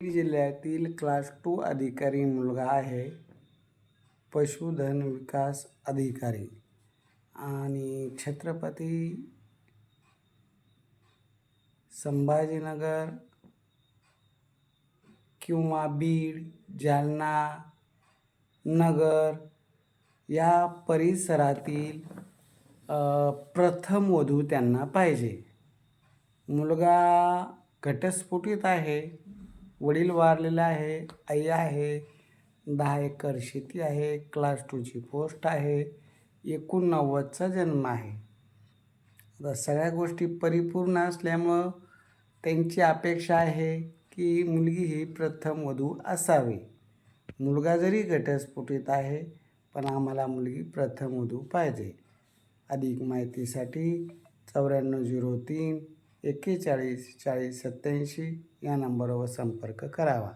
बीड जिल्ह्यातील class to अधिकारी मुलगा आहे. पशुधन विकास अधिकारी आणि छत्रपती संभाजीनगर किंवा बीड जालना नगर या परिसरातील प्रथम वधू त्यांना पाहिजे. मुलगा घटस्फोटीत आहे. वडील वारलेला आहे आई आहे दहा एकर शेती आहे क्लास टूची पोस्ट आहे एकोणनव्वदचा जन्म आहे. आता सगळ्या गोष्टी परिपूर्ण असल्यामुळं त्यांची अपेक्षा आहे की मुलगी ही प्रथम वधू असावी. मुलगा जरी घटस्फोटित आहे पण आम्हाला मुलगी प्रथम वधू पाहिजे. अधिक माहितीसाठी चौऱ्याण्णव झिरो तीन एक्केचाळीस चाळीस सत्त्याऐंशी या नंबरवर संपर्क करावा.